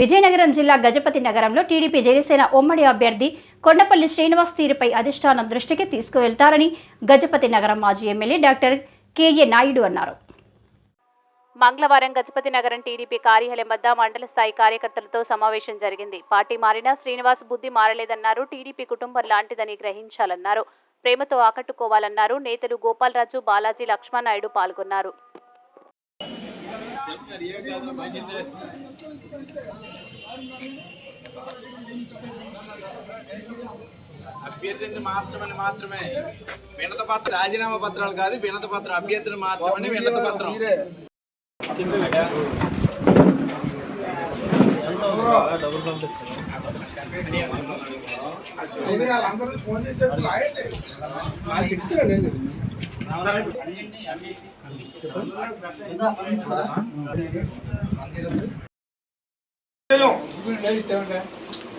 విజయనగరం జిల్లా గజపతి నగరంలో టీడీపీ జనసేన ఉమ్మడి అభ్యర్థి కొండపల్లి శ్రీనివాస్ తీరుపై అధిష్టానం దృష్టికి తీసుకువెళ్తారని గజపతి నగరం మాజీ ఎమ్మెల్యే డాక్టర్ కెఏ నాయుడు అన్నారు. మంగళవారం గజపతి నగరం టీడీపీ కార్యాలయం వద్ద మండల స్థాయి కార్యకర్తలతో సమావేశం జరిగింది. పార్టీ మారినా శ్రీనివాస్ బుద్ధి మారలేదన్నారు. టీడీపీ కుటుంబం లాంటిదని గ్రహించాలన్నారు. ప్రేమతో ఆకట్టుకోవాలన్నారు. నేతలు గోపాలరాజు బాలాజీ లక్ష్మణ్ నాయుడు పాల్గొన్నారు. అభ్యర్థిని మార్చమని మాత్రమే. వినత పత్రం రాజీనామా పత్రాలు కాదు వినత పత్రం. అభ్యర్థిని మార్చమని వినత పత్రం.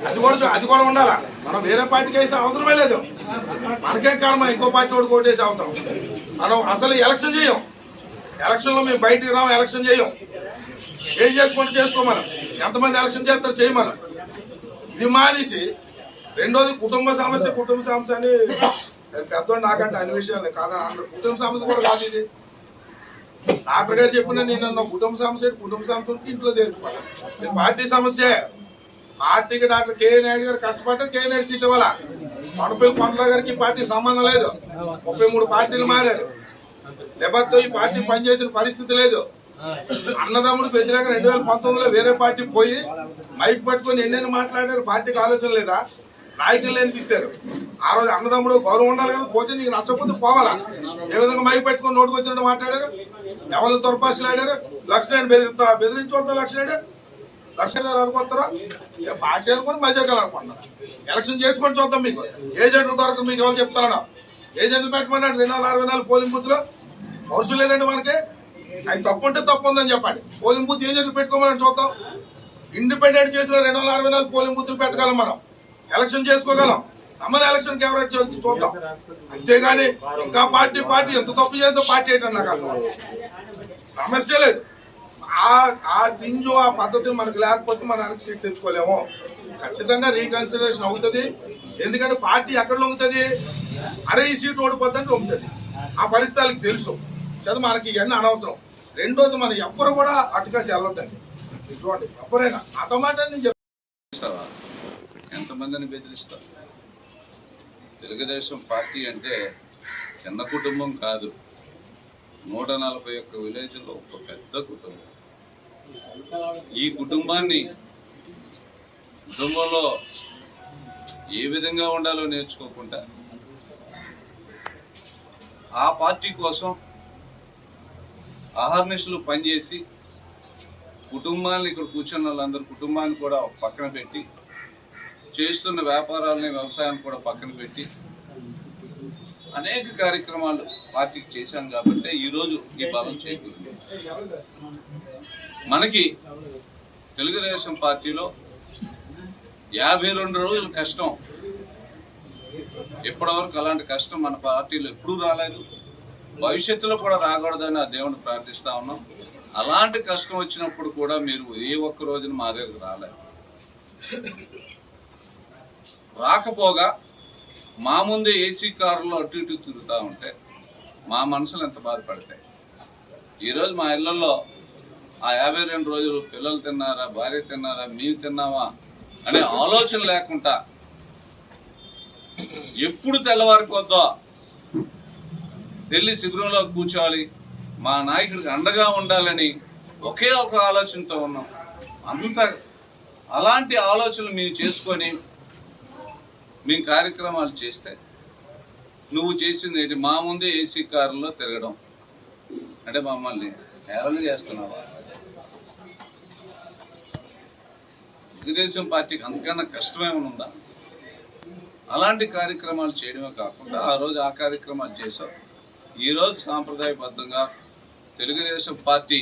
అది కూడా అది కూడా ఉండాలా? మనం వేరే పార్టీకి వేసే అవసరమే లేదు. మనకేం కారణం? ఇంకో పార్టీ వాడు కోటేసే అవసరం. మనం అసలు ఎలక్షన్ చేయం. ఎలక్షన్లో మేము బయటికి రాం ఎలక్షన్ చేయం. ఏం చేసుకుంటే చేసుకో మనం. ఎంతమంది ఎలక్షన్ చేస్తారు చేయి మనం. ఇది మానేసి రెండోది కుటుంబ సమస్య కుటుంబ సమస్య అని పెద్దోడు నాకంటే అన్ని విషయాలు కాదా అక్కడ కుటుంబ సమస్య కూడా కాదు ఇది. డాక్టర్ గారు చెప్పిన నేను నా కుటుంబ సమస్య కుటుంబ సమస్య ఇంట్లో తెలుసుకోవాలి ఇది పార్టీ సమస్య. పార్టీకి డాక్టర్ కే నాయుడు గారు కష్టపడ్డారు కే నాయుడు సీట్ ఇవ్వాల? కొండపల్లి కొండల గారికి పార్టీ సంబంధం లేదు. ముప్పై మూడు పార్టీలు మారారు. లేకపోతే ఈ పార్టీ పనిచేసిన పరిస్థితి లేదు. అన్నదమ్ముడు వ్యతిరేక రెండు వేల పంతొమ్మిదిలో వేరే పార్టీ పోయి మైక్ పట్టుకొని ఎన్నెన్ని మాట్లాడారు? పార్టీకి ఆలోచన లేదా? నాయకులు లేని తిట్టారు. ఆ రోజు అన్నదమ్ముడు గౌరవం ఉండాలి కదా పోతే నీకు నచ్చకపోతే పోవాలా? ఏ విధంగా మైకి పెట్టుకొని నోటుకు వచ్చినట్టు మాట్లాడారు? ఎవరు తొరపాసులాడారు లక్ష్మణ్ బెదిరిస్తా బెదిరించవద్దా లక్ష్మణుడు లక్ష్మణ్ గారు అనుకుంటారా ఏ పార్టీ అనుకుని మజాకలు అనుకున్నా ఎలక్షన్ చేసుకొని చూద్దాం మీకు. ఏజెంట్లు దొరకదు మీకు ఎవరు చెప్తారా ఏజెంట్లు పెట్టమన్నాడు రెండు వందల అరవై నాలుగు పోలింగ్ బూత్లో. అవసరం లేదండి మనకి. అది తప్పు ఉంటే తప్పు ఉందని చెప్పండి. పోలింగ్ బూత్ ఏజెంట్లు పెట్టుకోమని చూద్దాం. ఇండిపెండెంట్ చేసిన రెండు వందల అరవై నాలుగు పోలింగ్ బూత్లు పెట్టగలం మనం. ఎలక్షన్ చేసుకోగలం. మన ఎలక్షన్ ఎవరైనా చూద్దాం. అంతేగాని ఇంకా పార్టీ పార్టీ ఎంత తప్పు చేద్దాం పార్టీ ఏంటని నాకు అర్థం సమస్య లేదు. ఆ ఆ టింజు ఆ పద్ధతి మనకు లేకపోతే మన వెనక్కి సీట్ తెచ్చుకోలేము. ఖచ్చితంగా రీకన్సిడరేషన్ అవుతుంది. ఎందుకంటే పార్టీ ఎక్కడ లొంగుతుంది? అరే ఈ సీట్ ఓడిపోద్దని లొంగుతుంది. ఆ పరిస్థితులకి తెలుసు. చదువు మనకి ఇవన్నీ అనవసరం. రెండోది మనం ఎవ్వరు కూడా అటుకాసి వెళ్ళొద్దండి. చూడండి. ఎవరైనా అతో నేను చెప్తాను ఎంతమందిని బెదిరిస్తారు. తెలుగుదేశం పార్టీ అంటే చిన్న కుటుంబం కాదు. నూట నలభై ఒక్క విలేజ్లో ఒక పెద్ద కుటుంబం. ఈ కుటుంబాన్ని కుటుంబంలో ఏ విధంగా ఉండాలో నేర్చుకోకుండా ఆ పార్టీ కోసం ఆహర్నిశలు పనిచేసి కుటుంబాన్ని ఇక్కడ కూర్చున్న వాళ్ళందరూ కుటుంబాన్ని కూడా పక్కన పెట్టి చేస్తున్న వ్యాపారాలని వ్యవసాయాన్ని కూడా పక్కన పెట్టి అనేక కార్యక్రమాలు పార్టీకి చేశాం కాబట్టి ఈరోజు ఈ బలం చేకూరింది. మనకి తెలుగుదేశం పార్టీలో యాభై రెండు రోజుల కష్టం. ఇప్పటివరకు అలాంటి కష్టం మన పార్టీలో ఎప్పుడూ రాలేదు. భవిష్యత్తులో కూడా రాకూడదని ఆ దేవుని ప్రార్థిస్తా ఉన్నాం. అలాంటి కష్టం వచ్చినప్పుడు కూడా మీరు ఏ ఒక్క రోజున మా దగ్గరకు రాలేదు. రాకపోగా మా ముందే ఏసీ కారులో అటు ఇటు తిరుగుతూ ఉంటే మా మనసులు ఎంత బాధపడతాయి? ఈరోజు మా ఇళ్ళలో ఆ యాభై రెండు రోజులు పిల్లలు తిన్నారా భార్య తిన్నారా మేము తిన్నామా అనే ఆలోచన లేకుండా ఎప్పుడు తెల్లవారిపోద్దో వెళ్ళి శిబిరంలో కూర్చోవాలి మా నాయకుడికి అండగా ఉండాలని ఒకే ఒక ఆలోచనతో ఉన్నాం. అంత అలాంటి ఆలోచనలు మీరు చేసుకొని మేము కార్యక్రమాలు చేస్తే నువ్వు చేసింది ఏంటి? మా ముందే ఏసీ కారులో తిరగడం. అంటే మమ్మల్ని హేళన చేస్తున్నావా? తెలుగుదేశం పార్టీకి అంతకన్నా కష్టమేమైనా ఉందా? అలాంటి కార్యక్రమాలు చేయడమే కాకుండా ఆ రోజు ఆ కార్యక్రమాలు చేసాం ఈరోజు సాంప్రదాయబద్ధంగా తెలుగుదేశం పార్టీ